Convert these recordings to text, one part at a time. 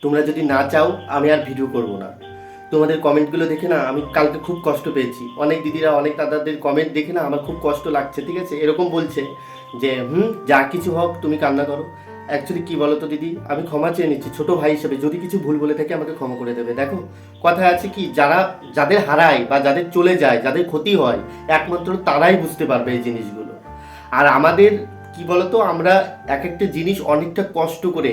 তোমরা যদি না চাও, আমি আর ভিডিও করব না। তোমাদের কমেন্টগুলো দেখে না, আমি কালকে খুব কষ্ট পেয়েছি। অনেক দিদিরা, অনেক দাদাদের কমেন্ট দেখে না, আমার খুব কষ্ট লাগছে, ঠিক আছে? এরকম বলছে যে, হুম, যা কিছু হোক, তুমি কান্না করো। অ্যাকচুয়ালি কি বলো তো দিদি? আমি ক্ষমা চেয়ে নিচ্ছি, ছোটো ভাই হিসেবে। যদি কিছু ভুল বলে থাকে, আমাকে ক্ষমা করে দেবে। দেখো, কথা আছে কি, যারা, যাদের হারায় বা যাদের চলে যায়, যাদের ক্ষতি হয়, একমাত্র তারাই বুঝতে পারবে এই জিনিসগুলো। আর আমাদের কি বলতো, আমরা এক একটা জিনিস অনেকটা কষ্ট করে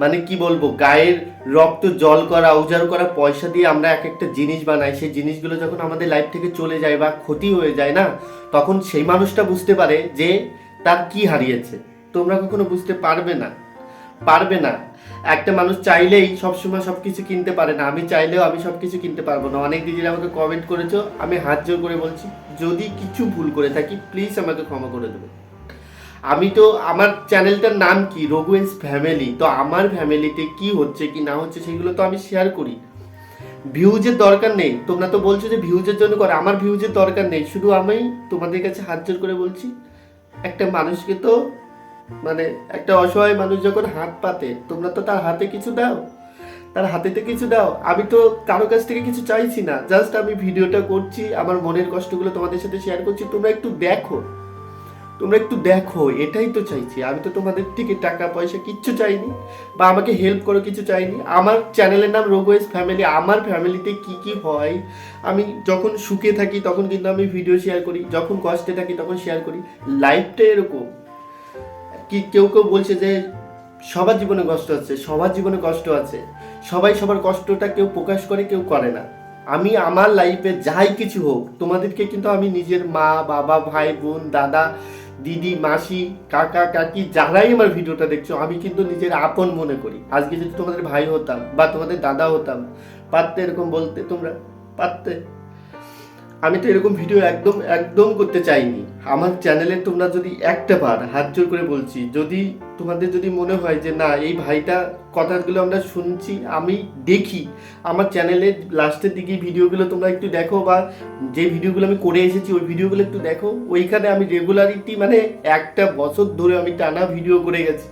মানে কি বলব, গায়ের রক্ত জল করা, উজাড় করা, পয়সা দিয়ে আমরা এক একটা জিনিস বানাই। সেই জিনিসগুলো যখন আমাদের লাইফ থেকে চলে যায় বা ক্ষতি হয়ে যায় না, তখন সেই মানুষটা বুঝতে পারে যে তার কি হারিয়েছে। তোমরা কখনো বুঝতে পারবে না পারবে না। একটা মানুষ চাইলেই সবসময় সব কিছু কিনতে পারে না। আমি চাইলেও আমি সব কিছু কিনতে পারব না। অনেক দিদিরা আমাকে কমেন্ট করেছ, আমি হাত জোর করে বলছি, যদি কিছু ভুল করে থাকি প্লিজ আমাকে ক্ষমা করে দেবে। আমি তো, আমার চ্যানেলটার নাম কি? রঘুয়েন্স ফ্যামিলি তো আমার ফ্যামিলিতে কি হচ্ছে, কি না হচ্ছে, সেগুলো তো আমি শেয়ার করি। ভিউজের দরকার নেই। তোমরা তো বলছো যে ভিউজের জন্য করে। আমার ভিউজের দরকার নেই। শুধু আমি তোমাদের কাছে হাত জোর করে বলছি, একটা মানুষকে তো মানে একটা অসহায় মানুষ যখন হাত পাতে, তোমরা তো তার হাতে কিছু দাও। তার হাতেতে কিছু দাও। আমি তো কারও কাছ থেকে কিছু চাইছি না। জাস্ট আমি ভিডিওটা করছি, আমার মনের কষ্টগুলো তোমাদের সাথে শেয়ার করছি। তোমরা একটু দেখো। তোমরা একটু দেখো, এটাই তো চাইছি। আমি তো তোমাদের থেকে টাকা, পয়সা কিচ্ছু চাইনি বা আমাকে হেল্প করো কিছু চাইনি। আমার চ্যানেলের নাম রোগোয়েস ফ্যামিলি আমার ফ্যামিলিতে কি কি হয়, আমি যখন সুখে থাকি তখন কিন্তু আমি ভিডিও শেয়ার করি, যখন কষ্টে থাকি তখন শেয়ার করি। লাইফটা এরকম। কি কেউ কেউ বলছে যে, সবার জীবনে কষ্ট আছে, সবার জীবনে কষ্ট আছে। সবাই সবার কষ্টটা কেউ প্রকাশ করে, কেউ করে না। আমি আমার লাইফে যাই কিছু হোক, তোমাদেরকে কিন্তু আমি নিজের মা, বাবা, ভাই, বোন, দাদা দিদি, মাসি, কাকা, কাকি, যারাই আমার ভিডিওটা দেখছ, আমি কিন্তু নিজের আপন মনে করি। আজকে যদি তোমাদের ভাই হতাম বা তোমাদের দাদা হতাম, পারতে এরকম বলতে তোমরা? পারতে। আমি তো এরকম ভিডিও একদম একদম করতে চাইনি। আমার চ্যানেলে তোমরা যদি একটা বার হাত জোর করে বলছি, যদি তোমাদের যদি মনে হয় যে না, এই ভাইটা কথাগুলো আমরা শুনছি, আমি দেখি, আমার চ্যানেলের লাস্টের দিকে ভিডিওগুলো তোমরা একটু দেখো বা যে ভিডিওগুলো আমি করে এসেছি, ওই ভিডিওগুলো একটু দেখো। ওইখানে আমি রেগুলারিটি মানে একটা বছর ধরে আমি টানা ভিডিও করে গেছি।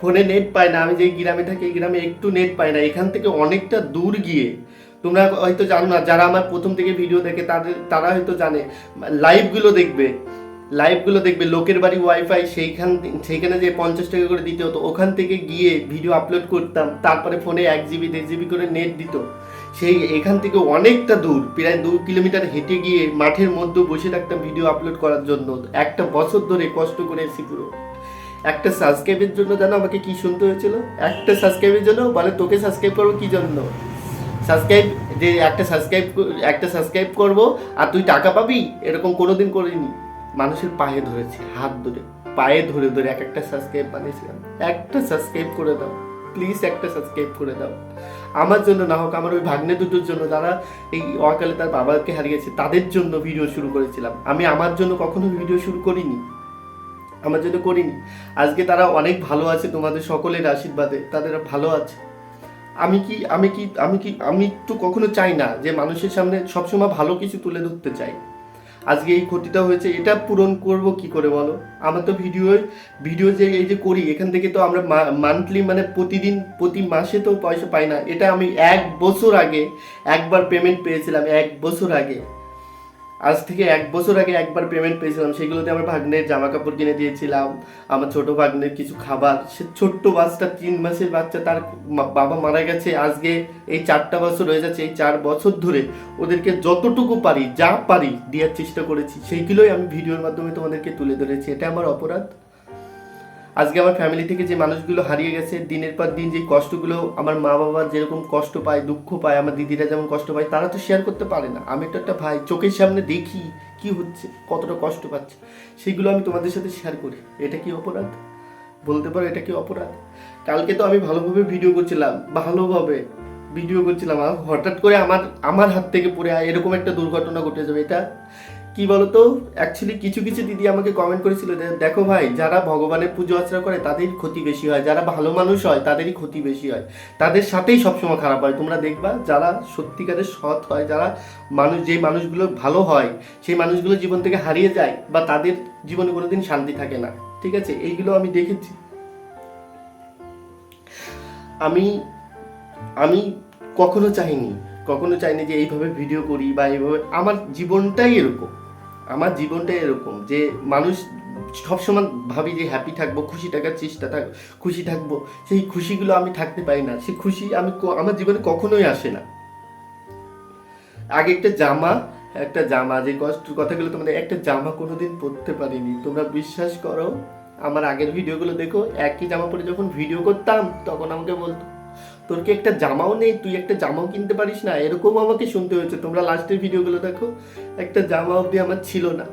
ফোনে নেট পাই না, আমি যে গ্রামে থাকি, এই গ্রামে একটু নেট পাই না। এখান থেকে অনেকটা দূর গিয়ে তোমরা হয়তো জানো না, যারা আমার প্রথম থেকে ভিডিও দেখে, তাদের, তারা হয়তো জানে লাইভগুলো দেখবে লাইভগুলো দেখবে, লোকের বাড়ি ওয়াইফাই সেইখান, সেইখানে যে পঞ্চাশ টাকা করে দিতে হতো, ওখান থেকে গিয়ে ভিডিও আপলোড করতাম, তারপরে ফোনে এক জিবি দেড় জিবি করে নেট দিত। সেই, এখান থেকে অনেকটা দূর, প্রায় দু কিলোমিটার হেঁটে গিয়ে মাঠের মধ্যে বসে থাকতাম ভিডিও আপলোড করার জন্য। একটা বছর ধরে কষ্ট করে এসেছি পুরো। একটা সাবস্ক্রাইবের জন্য জানো আমাকে কি শুনতে হয়েছিল? একটা সাবস্ক্রাইবের জন্য? বলে, তোকে সাবস্ক্রাইব করব কি জন্য? সাবস্ক্রাইব যে একটা সাবস্ক্রাইব একটা সাবস্ক্রাইব করব, আর তুই টাকা পাবি? এরকম কোনোদিন করিনি। মানুষের পায়ে ধরেছি, হাত ধরে, পায়ে ধরে ধরে এক একটা সাবস্ক্রাইব বানিয়েছিলাম। একটা সাবস্ক্রাইব করে দাও প্লিজ একটা সাবস্ক্রাইব করে দাও। আমার জন্য না হোক, আমার ওই ভাগ্নে দুটোর জন্য, যারা এই অকালে তার বাবাকে হারিয়েছে, তাদের জন্য ভিডিও শুরু করেছিলাম। আমি আমার জন্য কখনো ভিডিও শুরু করিনি। আমার জন্য করিনি। আজকে তারা অনেক ভালো আছে, তোমাদের সকলের আশীর্বাদে, তাদের ভালো আছে। আমি কি আমি কি আমি কি, আমি তো কখনো চাই না যে মানুষের সামনে সবসময় ভালো কিছু তুলে ধরতে চাই। আজকে এই ক্ষতিটা হয়েছে, এটা পূরণ করব কি করে বলো? আমরা তো ভিডিও ভিডিও যে এই যে করি, এখান থেকে তো আমরা মান্থলি মানে প্রতিদিন, প্রতি মাসে তো পয়সা পাই না। এটা আমি এক বছর আগে একবার পেমেন্ট পেয়েছিলাম, এক বছর আগে। আজ থেকে এক বছর আগে একবার পেমেন্ট পেয়েছিলাম। সেগুলোতে আমার ভাগ্নের জামা কাপড় কিনে দিয়েছিলাম, আমার ছোট ভাগ্নের কিছু খাবার। সে ছোট্ট বাচ্চা, তিন মাসের বাচ্চা, তার বাবা মারা গেছে। আজকে এই চারটা বছর হয়ে যাচ্ছে, এই চার বছর ধরে ওদেরকে যতটুকু পারি, যা পারি দেওয়ার চেষ্টা করেছি, সেইগুলোই আমি ভিডিওর মাধ্যমে তোমাদেরকে তুলে ধরেছি। এটা আমার অপরাধ। আজকে আমার ফ্যামিলি থেকে যে মানুষগুলো হারিয়ে গেছে, দিনের পর দিন যে কষ্টগুলো আমার মা বাবা যেরকম কষ্ট পায়, দুঃখ পায়, আমার দিদিরা যেমন কষ্ট পায়, তারা তো শেয়ার করতে পারে না। আমি তো একটা ভাই, চোখের সামনে দেখি কি হচ্ছে, কতটা কষ্ট পাচ্ছে। সেগুলো আমি তোমাদের সাথে শেয়ার করি। এটা কি অপরাধ? বলতে পারো এটা কি অপরাধ? কালকে তো আমি ভালোভাবে ভিডিও করছিলাম, ভালোভাবে ভিডিও করছিলাম হঠাৎ করে আমার আমার হাত থেকে পড়ে এরকম একটা দুর্ঘটনা ঘটে যাবে। এটা কি বলতো? অ্যাকচুয়ালি কিছু কিছু দিদি আমাকে কমেন্ট করেছিল যে, দেখো ভাই যারা ভগবানের পুজো আর্চনা করে তাদের ক্ষতি বেশি হয়। যারা ভালো মানুষ হয় তাদেরই ক্ষতি বেশি হয়। তাদের সাথেই সবসময় খারাপ হয়। তোমরা দেখবা যারা সত্যিকারের সৎ হয় যারা মানুষ যেই মানুষগুলো ভালো হয় সেই মানুষগুলো জীবন থেকে হারিয়ে যায় বা তাদের জীবনে কোনোদিন শান্তি থাকে না। ঠিক আছে? এইগুলো আমি দেখেছি। আমি আমি কখনো চাইনি কখনো চাইনি যে এইভাবে ভিডিও করি বা এইভাবে আমার জীবনটাই এরকম। আমার জীবনটা এরকম যে মানুষ সবসময় ভাবি যে হ্যাপি থাকব, খুশি থাকার চেষ্টা থাক, খুশি থাকব। সেই খুশিগুলো আমি থাকতে পারি না। সেই খুশি আমি আমার জীবনে কখনোই আসে না। আগে একটা জামা একটা জামা, যে কষ্ট কথাগুলো তোমাদের একটা জামা কোনোদিন পরতে পারিনি। তোমরা বিশ্বাস করো, আমার আগের ভিডিওগুলো দেখো, একই জামা পরে যখন ভিডিও করতাম, তখন আমাকে বলতো তোর কি একটা জামাও নেই? তুই একটা জামাও কিনতে পারিস না? এরকম আমাকে শুনতে হয়েছে। তোমরা লাস্টের ভিডিওগুলো দেখো। একটা জামা অবধি আমার ছিল না।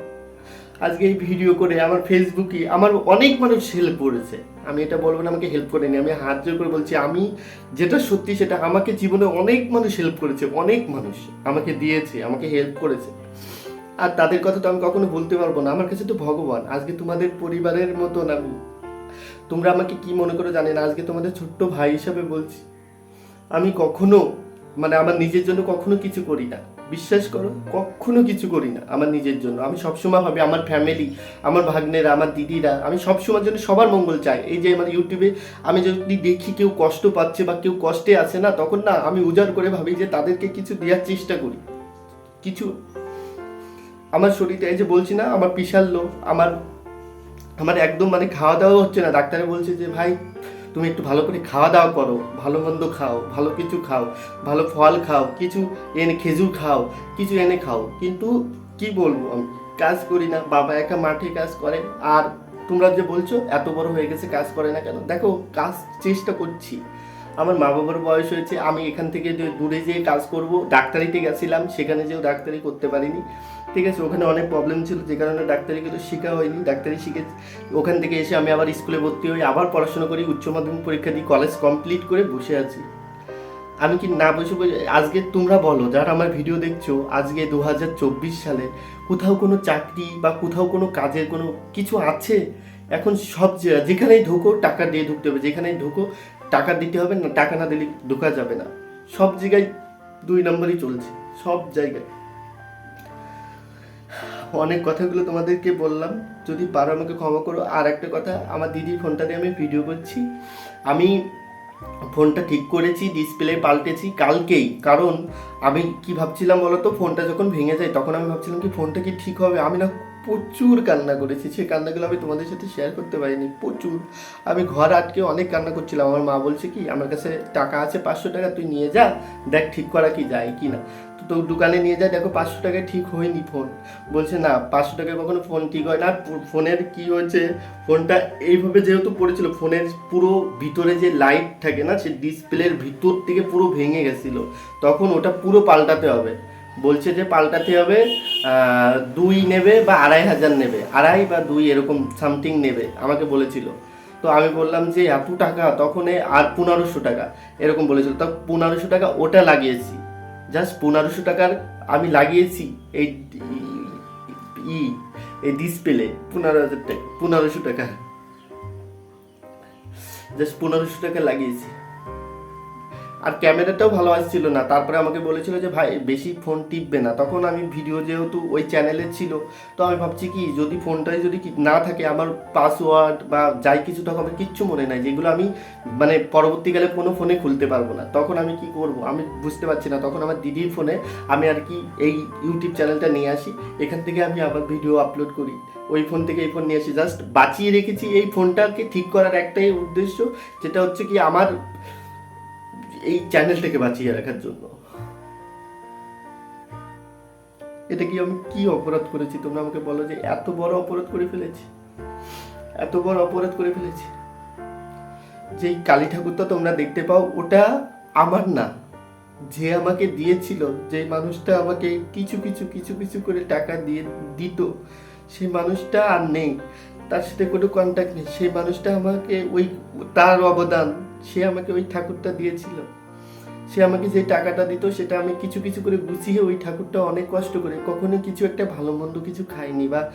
আজকে এই ভিডিও করে আমার ফেসবুকে আমার অনেক মানুষ হেল্প করেছে। আমি এটা বলব না, আমাকে হেল্প করেনি। আমি হাত জোর করে বলছি, আমি যেটা সত্যি সেটা আমাকে জীবনে অনেক মানুষ হেল্প করেছে, অনেক মানুষ আমাকে দিয়েছে, আমাকে হেল্প করেছে। আর তাদের কথা তো আমি কখনো বলতে পারব না। আমার কাছে তো ভগবান। আজকে তোমাদের পরিবারের মতন আমি। তোমরা আমাকে কি মনে করো জানি না। আজকে তোমাদের ছোট্ট ভাই হিসাবে বলছি। আমি কখনো মানে আমার নিজের জন্য কখনো কিছু করি না। বিশ্বাস করো, কখনো কিছু করি না আমার নিজের জন্য। আমি সবসময় ভাবি আমার ফ্যামিলি আমার ভাগ্নেরা, আমার দিদিরা, আমি সবসময়ের জন্য সবার মঙ্গল চাই। এই যে আমার ইউটিউবে আমি যদি দেখি কেউ কষ্ট পাচ্ছে বা কেউ কষ্টে আছে না, তখন না আমি উজাড় করে ভাবি যে তাদেরকে কিছু দেওয়ার চেষ্টা করি। কিছু। আমার শরীরে এই যে বলছি না, আমার বিশাল লোক আমার আমার একদম মানে খাওয়া দাওয়া হচ্ছে না। ডাক্তারে বলছে যে, ভাই তুমি একটু ভালো করে খাওয়া দাওয়া করো, ভালো মন্দ খাও, ভালো কিছু খাও, ভালো ফল খাও, কিছু এনে খেজুর খাও, কিছু এনে খাও। কিন্তু কি বলব আমি? কাজ করি না, বাবা একা মাঠে কাজ করে। আর তোমরা যে বলছো, এত বড় হয়ে গেছে, কাজ করে না কেন? দেখো, কাজ, চেষ্টা করছি। আমার মা বাবার বয়স হয়েছে, আমি এখান থেকে দূরে যেয়ে কাজ করব, ডাক্তারিতে গেছিলাম, সেখানে যেও ডাক্তারি করতে পারিনি। ঠিক আছে, ওখানে অনেক প্রবলেম ছিল, যে কারণে ডাক্তারি কিন্তু শেখা হয়নি, ডাক্তারি শিখে ওখান থেকে এসে আমি আবার স্কুলে ভর্তি হই আবার পড়াশোনা করি, উচ্চ মাধ্যমিক পরীক্ষা দিই কলেজ কমপ্লিট করে বসে আছি। আমি কি না বসে বসে, আজকে তোমরা বলো, যারা আমার ভিডিও দেখছ, আজকে দু হাজার চব্বিশ সালে কোথাও কোনো চাকরি বা কোথাও কোনো কাজের কোনো কিছু আছে? এখন সব যেখানেই ঢোকো, টাকা দিয়ে ঢুকতে হবে, যেখানেই ঢোকো টাকা দিতে হবে না, টাকা না দিলে ঢোকা যাবে না। সব জায়গায় দুই নম্বরই চলছে, সব জায়গায়। অনেক কথাগুলো তোমাদেরকে বললাম, যদি পারো আমাকে ক্ষমা করো। আর একটা কথা, আমার দিদির ফোনটা দিয়ে আমি ভিডিও করছি। আমি ফোনটা ঠিক করেছি, ডিসপ্লে পাল্টেছি কালকেই। কারণ আমি কি ভাবছিলাম বলো তো, ফোনটা যখন ভেঙে যায়, তখন আমি ভাবছিলাম কি ফোনটা কি ঠিক হবে? আমি না প্রচুর কান্না করেছি। সেই কান্নাগুলো আমি তোমাদের সাথে শেয়ার করতে পারিনি। প্রচুর। আমি ঘর আটকে অনেক কান্না করছিলাম। আমার মা বলছে কি, আমার কাছে টাকা আছে, পাঁচশো টাকা তুই নিয়ে যা। দেখ ঠিক করা কি যায় কি না। তো দোকানে নিয়ে যায় দেখো পাঁচশো টাকায় ঠিক হয়নি ফোন বলছে, না, পাঁচশো টাকায় কখনো ফোন ঠিক হয় না। ফোনের কি হয়েছে? ফোনটা এইভাবে যেহেতু পড়েছিল ফোনের পুরো ভিতরে যে লাইট থাকে না, সে ডিসপ্লের ভিতর থেকে পুরো ভেঙে গেছিল। তখন ওটা পুরো পাল্টাতে হবে। বলছে যে পাল্টাতে হবে দুই নেবে বা আড়াই হাজার নেবে। আড়াই বা দুই এরকম সামথিং নেবে, আমাকে বলেছিল। তো আমি বললাম যে, এত টাকা? তখন আর পনেরোশো টাকা। এরকম বলেছিল। তো পনেরোশো টাকা ওটা লাগিয়েছি। জাস্ট পনেরোশো টাকার আমি লাগিয়েছি এই ই, এই ডিসপ্লে পনেরো হাজার টাকা, পনেরোশো টাকা। জাস্ট পনেরোশো টাকা লাগিয়েছি। আর ক্যামেরাটাও ভালো আসছিল না। তারপরে আমাকে বলেছিল যে, ভাই, বেশি ফোন টিপবে না। তখন আমি ভিডিও যেহেতু ওই চ্যানেলে ছিল, তো আমি ভাবছি কি, যদি ফোনটাই যদি না থাকে, আমার পাসওয়ার্ড বা যাই কিছু, তখন আমার কিচ্ছু মনে নাই। যেগুলো আমি মানে পরবর্তীকালে কোনো ফোনে খুলতে পারব না। তখন আমি কি করব? আমি বুঝতে পারছি না। তখন আমার দিদির ফোনে আমি আর কি এই ইউটিউব চ্যানেলটা নিয়ে আসি। এখান থেকে আমি আবার ভিডিও আপলোড করি। ওই ফোন থেকে এই ফোন নিয়ে আসি। জাস্ট বাঁচিয়ে রেখেছি এই ফোনটাকে ঠিক করার একটাই উদ্দেশ্য, যেটা হচ্ছে কি, আমার এই চ্যানেলটাকে বাঁচিয়ে রাখার জন্য। এটা কি আমি কি অপরাধ করেছি? তোমরা আমাকে বলো যে এত বড় অপরাধ করে ফেলেছি। এত বড় অপরাধ করে ফেলেছি। যেই কালী ঠাকুরটা তোমরা দেখতে পাও, ওটা আমার না। যে আমাকে দিয়েছিল, যে মানুষটা আমাকে কিছু কিছু কিছু কিছু করে টাকা দিয়ে দিত, সেই মানুষটা আর নেই। তার সাথে কোনো কন্ট্যাক্ট নেই। সেই মানুষটা আমাকে ওই তার অবদান সে আমাকে ওই ঠাকুরটা দিয়েছিল। সে আমাকে যে টাকাটা দিত, সেটা আমি কিছু কিছু করে গুছিয়ে ওই ঠাকুরটা অনেক কষ্ট করে কখনো কিছু একটা ভালো মন্দ কিছু খাইনি বা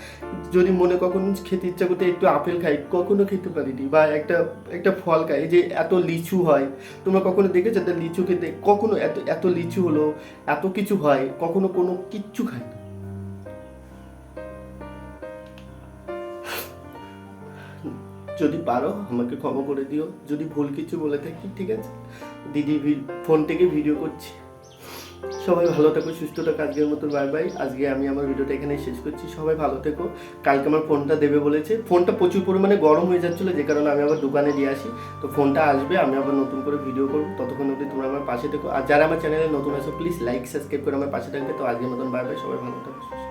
যদি মনে কখনো খেতে ইচ্ছা করতে একটু আপেল খাই, কখনো খেতে পারিনি বা একটা একটা ফল খাই। যে এত লিচু হয়, তোমরা কখনো দেখেছ? লিচু খেতে কখনো এত এত লিচু হলো, এত কিছু হয়, কখনো কোনো কিচ্ছু খাই না যদি পারো, আমাকে ক্ষমা করে দিও। যদি ভুল কিছু বলে থাকি, ঠিক আছে? দিদি ফোন থেকে ভিডিও করছি। সবাই ভালো থেকো, সুস্থ থাকো, আজকের মতো বাই বাই আজকে আমি আমার ভিডিওটা এখানে শেষ করছি। সবাই ভালো থেকো। কালকে আমার ফোনটা দেবে বলেছে। ফোনটা প্রচুর পরিমাণে গরম হয়ে যাচ্ছিল, যে কারণে আমি আবার দোকানে দিয়ে আসি। তো ফোনটা আসবে, আমি আবার নতুন করে ভিডিও করব। ততক্ষণ অবধি তোমরা আমার পাশে থেকো। আর যারা আমার চ্যানেলে নতুন আছো প্লিজ লাইক সাবস্ক্রাইব করে আমার পাশে থাকবে। তো আজকের মতন বাই বাই সবাই ভালো থাকো।